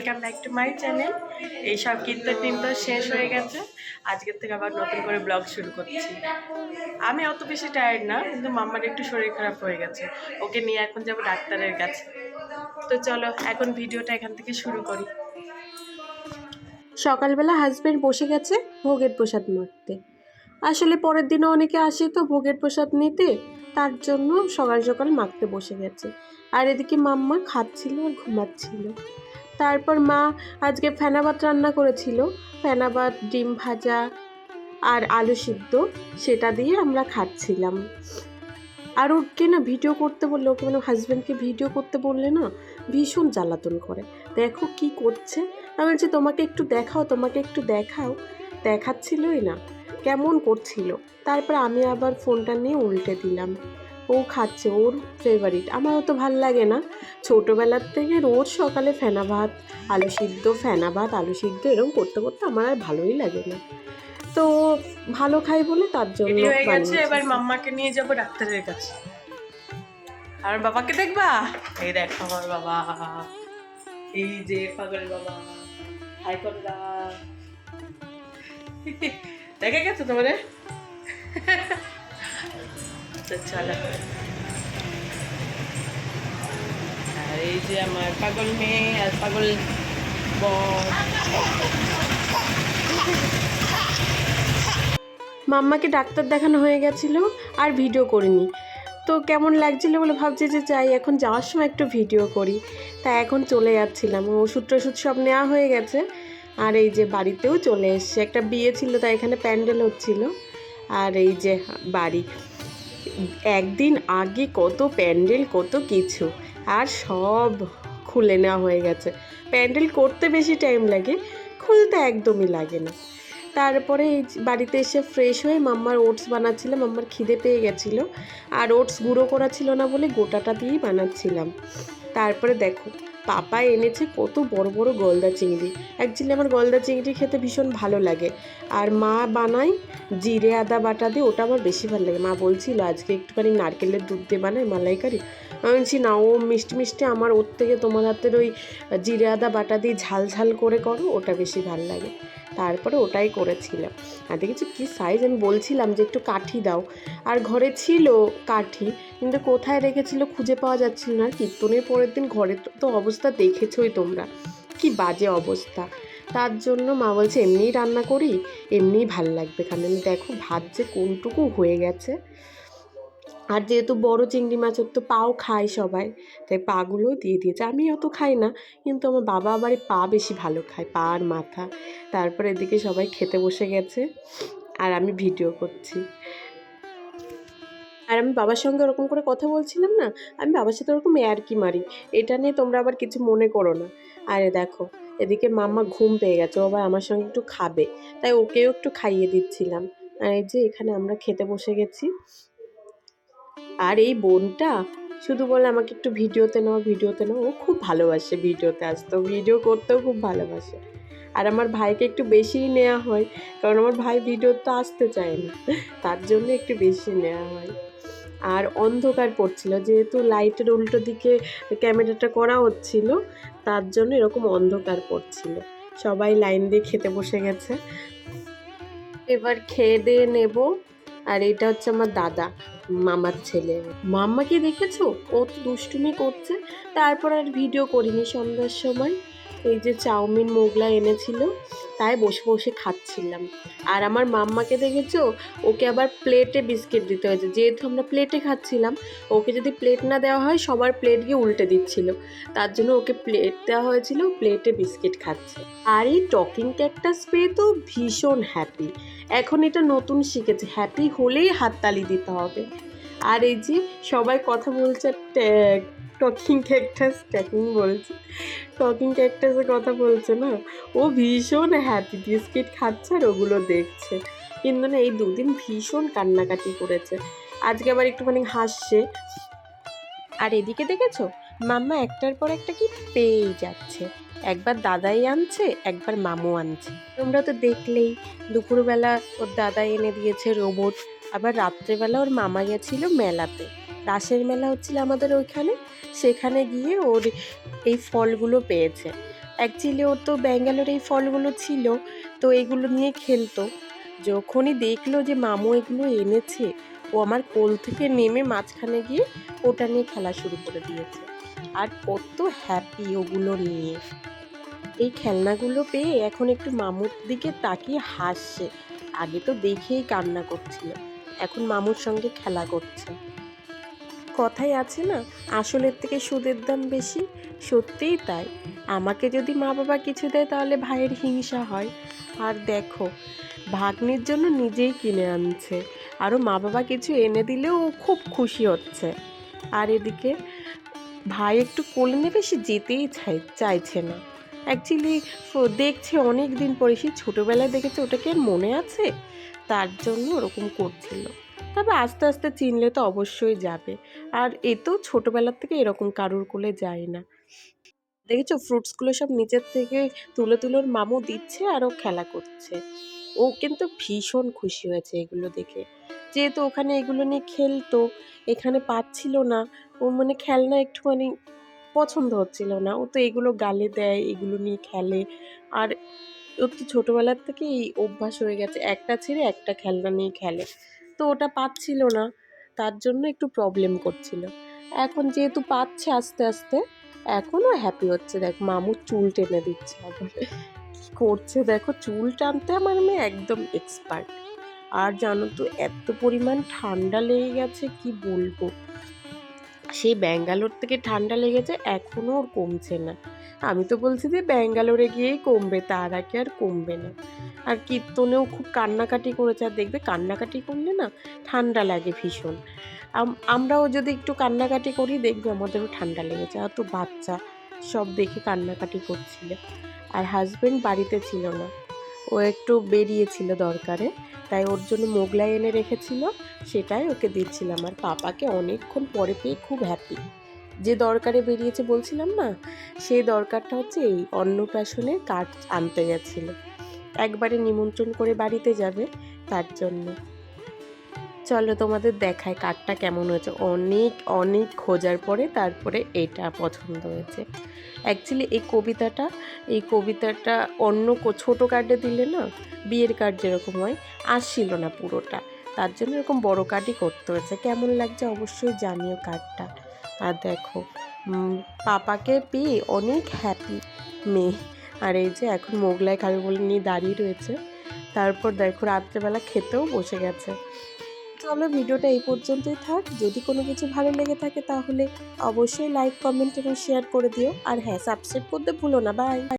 Welcome back to my channel এই সব টিন্তন শেষ হয়ে গেছে। আজকের থেকে আবার নতুন করে ব্লগ শুরু করছি। আমি অত বেশি টায়ার্ড না, কিন্তু মাম্মার একটু শরীর খারাপ হয়ে গেছে। ওকে নিয়ে এখন যাব ডাক্তারের কাছে। তো চলো, এখন ভিডিওটা এখান থেকে শুরু করি। সকালবেলা হাজবেন্ড বসে গেছে ভোগের প্রসাদ মারতে আসলে পরের দিনও অনেকে আসে তো ভোগের প্রসাদ নিতে, তার জন্য সকাল সকাল মাখতে বসে গেছে। আর এদিকে মাম্মা খাচ্ছিল আর ঘুমাচ্ছিল। তারপর মা আজকে ফেনাবাত রান্না করেছিল। ফেনাবাত, ডিম ভাজা আর আলু সিদ্ধ, সেটা দিয়ে আমরা খাচ্ছিলাম। আর ওকে না ভিডিও করতে বললে, ওকে মানে হাজব্যান্ডকে ভিডিও করতে বললে না ভীষণ জ্বালাতন করে। দেখো কি করছে। আমি বলছি, তোমাকে একটু দেখাও, তোমাকে একটু দেখাও। দেখাচ্ছিলই না, কেমন করছিল। তারপর আমি আবার ফোনটা নিয়ে উল্টে দিলাম। ও খাচ্ছে ওর ফেভারিট আমার অত ভালো লাগে না। ছোটোবেলার থেকে রোজ সকালে ফেনা ভাত আলু সিদ্ধ ফেনা ভাত আলু সিদ্ধ এরকম করতে করতে আমার আর ভালোই লাগে না। তো ভালো খাই বলে তার জন্য হয়ে গেছে এবার মাম্মাকে নিয়ে যাব ডাক্তারের কাছে। আর বাবাকে দেখবা? এই দেখো আমার বাবা। এই যে পাগল বাবা। হাই। দেখে গেছো তোমারে এই যে আমার পাগল মেয়ে মাম্মাকে ডাক্তার দেখানো হয়ে গেছিল আর ভিডিও করিনি। তো কেমন লাগছিল বলে ভাবছি যে যাই, এখন যাওয়ার সময় একটু ভিডিও করি। তা এখন চলে যাচ্ছিলাম। ওষুধ টষুধ সব নেওয়া হয়ে গেছে। আর এই যে বাড়িতেও চলে এসছে। একটা বিয়ে ছিল, তাই এখানে প্যান্ডেল হচ্ছিল। আর এই যে বাড়ি। একদিন আগে কত প্যান্ডেল, কত কিছু, আর সব খুলে নেওয়া হয়ে গেছে। প্যান্ডেল করতে বেশি টাইম লাগে, খুলতে একদমই লাগে না। তারপরে এই বাড়িতে এসে ফ্রেশ হয়ে মাম্মার ওটস বানাচ্ছিলাম, মাম্মার খিদে পেয়ে গেছিল। আর ওটস গুঁড়ো করা ছিল না বলে গোটাটা দিয়েই বানাচ্ছিলাম। তারপরে দেখো পাপা এনেছে কত বড় বড় গলদা চিংড়ি। অ্যাকচুয়ালি আমার গলদা চিংড়ি খেতে ভীষণ ভালো লাগে। আর মা বানায় জিরে, আদা বাটা দিয়ে, ওটা আমার বেশি ভালো লাগে। মা বলছিল, আজকে একটুখানি নারকেলের দুধ দিয়ে বানায় মালাইকারি। আমি বলছি, না, ও মিষ্টি মিষ্টি আমার ওর থেকে তোমার হাতের ওই জিরে, আদা বাটা দিয়ে ঝাল ঝাল করে করো, ওটা বেশি ভালো লাগে। তারপরে ওটাই করেছিলাম। আর দেখেছি কী সাইজ আমি বলছিলাম যে একটু কাঠি দাও। আর ঘরে ছিল কাঠি, কিন্তু কোথায় রেখেছিল খুঁজে পাওয়া যাচ্ছিল না। কীর্তনের পরের দিন ঘরের তো অবস্থা দেখেছই তোমরা। কি বাজে অবস্থা। তার জন্য মা বলছে, এমনিই রান্না করি, এমনিই ভালো লাগবে। কারণ দেখো ভাত যে কোনটুকু হয়ে গেছে। আর যেহেতু বড় চিংড়ি মাছের তো পাও খায় সবাই, তাই পাগুলোও দিয়ে দিয়েছে। আমি অত খাই না, কিন্তু আমার বাবা আবার পা বেশি ভালো খায়, পা আর মাথা। তারপর এদিকে সবাই খেতে বসে গেছে, আর আমি ভিডিও করছি। আর আমি বাবার সঙ্গে ওরকম করে কথা বলছিলাম না, আমি বাবার সাথে ওরকম কি মারি। এটা নিয়ে তোমরা আবার কিছু মনে করো না। আরে দেখো, এদিকে মাম্মা ঘুম পেয়ে গেছে, ও আবার আমার সঙ্গে একটু খাবে। তাই ওকেও একটু খাইয়ে দিচ্ছিলাম। আর এই যে এখানে আমরা খেতে বসে গেছি। আর এই বোনটা শুধু বলে আমাকে একটু ভিডিওতে নাও ভিডিওতে নাও। ও খুব ভালোবাসে ভিডিওতে আসতো। ভিডিও করতেও খুব ভালোবাসে। আর আমার ভাইকে একটু বেশিই নেওয়া হয়, কারণ আমার ভাই ভিডিও তো আসতে চায় না। তার জন্য একটু বেশি নেওয়া হয়। আর অন্ধকার পড়ছিল, যেহেতু লাইটের উল্টো দিকে ক্যামেরাটা করা হচ্ছিল, তার জন্য এরকম অন্ধকার পড়ছিল। সবাই লাইন দিয়ে খেতে বসে গেছে। এবার খেয়ে দিয়ে নেব। আর এটা হচ্ছে আমার দাদা, মামার ছেলে। মাম্মাকে দেখেছ? ও তো দুষ্টুমি করছে। তারপর আর ভিডিও করিনি সন্ধ্যার সময়। এই যে চাউমিন মোগলা এনেছিল। তাই বসে বসে খাচ্ছিলাম। আর আমার মাম্মাকে দেখেছ? ওকে আবার প্লেটে বিস্কিট দিতে হয়েছে। যেহেতু আমরা প্লেটে খাচ্ছিলাম, ওকে যদি প্লেট না দেওয়া হয়, সবার প্লেট গিয়ে উল্টে দিচ্ছিল। তার জন্য ওকে প্লেট দেওয়া হয়েছিল প্লেটে বিস্কিট খাচ্ছে। আর এই টকিং ক্যাকটাস পেয়ে তো ভীষণ হ্যাপি এখন এটা নতুন শিখেছে। হ্যাপি হলেই হাততালি দিতে হবে। আর এই যে সবাই কথা বলছে টকিং ক্যাকটাস টকিং বলছে। টকিং ক্যাকটাসের কথা বলছে না? ও ভীষণ হ্যাপি বিস্কিট খাচ্ছে আর ওগুলো দেখছে। কিন্তু না এই দুদিন ভীষণ কান্নাকাটি করেছে। আজকে আবার একটুখানি হাসছে। আর এদিকে দেখেছ? মাম্মা একটার পর একটা কি পেয়েই যাচ্ছে। একবার দাদাই আনছে, একবার মামু আনছে। তোমরা তো দেখলেই, দুপুরবেলা ওর দাদা এনে দিয়েছে রোবট আবার রাত্রেবেলা ওর মামা গেছিল মেলাতে। রাসের মেলা হচ্ছিল আমাদের ওইখানে। সেখানে গিয়ে ওর এই ফলগুলো পেয়েছে। অ্যাকচুয়ালি ওর তো ব্যাঙ্গালোরে এই ফলগুলো ছিল, তো এগুলো নিয়ে খেলতো। যখনই দেখল যে মামু এগুলো এনেছে, ও আমার কোল থেকে নেমে মাঝখানে গিয়ে ওটা নিয়ে খেলা শুরু করে দিয়েছে। আর কত হ্যাপি ওগুলো নিয়ে। এই খেলনাগুলো পেয়ে এখন একটু মামুর দিকে তাকিয়ে হাসছে। আগে তো দেখেই কান্না করছিল। এখন মামুর সঙ্গে খেলা করছে। কথাই আছে না, আসলের থেকে সুদের দাম বেশি? সত্যিই তাই। আমাকে যদি মা বাবা কিছু দেয় তাহলে ভাইয়ের হিংসা হয়। আর দেখো, ভাগ্নির জন্য নিজেই কিনে আনছে। আরও মা বাবা কিছু এনে দিলেও ও খুব খুশি হচ্ছে। আর এদিকে, ভাই একটু কোলে নেবে সে যেতেই চাই, চাইছে না। অ্যাকচুয়ালি দেখছে অনেক দিন পরে সে ছোটোবেলায় দেখেছে ওটাকে মনে আছে? তার জন্য ওরকম করছিল। তবে আস্তে আস্তে চিনলে তো অবশ্যই যাবে। আর এ তো ছোটোবেলার থেকে এরকম কারুর কোলে যায় না। দেখেছ ফ্রুটসগুলো সব নিচের থেকে তুলে তুলোর মামু দিচ্ছে আর ও খেলা করছে। ও কিন্তু ভীষণ খুশি হয়েছে এগুলো দেখে। যেহেতু ওখানে এগুলো নিয়ে খেলতো, এখানে পাচ্ছিল না, ও মানে খেলনা একটুখানি পছন্দ হচ্ছিল না। ও তো এগুলো গালে দেয়, এগুলো নিয়ে খেলে। আর ওর তো ছোটোবেলার থেকে এই অভ্যাস হয়ে গেছে, একটা ছেড়ে একটা খেলনা নিয়ে খেলে। তো ওটা পাচ্ছিল না। তার জন্য একটু প্রবলেম করছিল। এখন যেহেতু পাচ্ছে আস্তে আস্তে এখনও হ্যাপি হচ্ছে। দেখ মামু চুল টেনে দিচ্ছে আবার। কী করছে? দেখো, চুল টানতে আমার মেয়ে একদম এক্সপার্ট আর জানো তো, এত পরিমাণ ঠান্ডা লেগে গেছে, কি বলব? সেই ব্যাঙ্গালোর থেকে ঠান্ডা লেগেছে এখনও ওর কমছে না। আমি তো বলছি যে ব্যাঙ্গালোরে গিয়েই কমবে, তার আগে আর কমবে না। আর কীর্তনেও খুব কান্নাকাটি করেছে, আর দেখবে কান্নাকাটি করলে না ঠান্ডা লাগে ভীষণ। আম- আমরাও যদি একটু কান্নাকাটি করি, দেখবে আমাদেরও ঠান্ডা লেগেছে। আর তো বাচ্চা, সব দেখে কান্নাকাটি করছিল। আর হাজব্যান্ড বাড়িতে ছিল না। ও একটু বেরিয়েছিল দরকারে, তাই ওর জন্য মোগলাই এনে রেখেছিল, সেটাই ওকে দিচ্ছিলাম। আর পাপাকে অনেকক্ষণ পরে পেয়ে খুব হ্যাপি যে দরকারে বেরিয়েছে বলছিলাম না সেই দরকারটা হচ্ছে এই অন্নপ্রাশনে কাঠ আনতে গেছিল। একবারে নিমন্ত্রণ করে বাড়িতে যাবে তার জন্য। চলো তোমাদের দেখায় কাঠটা কেমন হয়েছে। অনেক অনেক খোঁজার পরে তারপরে এটা পছন্দ হয়েছে। অ্যাকচুয়ালি এই কবিতাটা এই কবিতাটা অন্য ছোটো কার্ডে দিলে না বিয়ের কার্ড যেরকম হয়, আসছিল না পুরোটা। তার জন্য এরকম বড় কার্ডই করতে হয়েছে। কেমন লাগছে অবশ্যই জানিও কার্ডটা। আর দেখো পাপাকে পেয়ে অনেক হ্যাপি মেয়ে। আর এই যে এখন মোগলাই খাবে বলে নিয়ে দাঁড়িয়ে রয়েছে। তারপর দেখো রাত্রেবেলা খেতেও বসে গেছে। চলো ভিডিওটা এই পর্যন্তই থাক। যদি কোনো কিছু ভালো লেগে থাকে তাহলে অবশ্যই লাইক কমেন্ট এবং শেয়ার করে দিও। আর হ্যাঁ সাবস্ক্রাইব করতে ভুলো না। বাই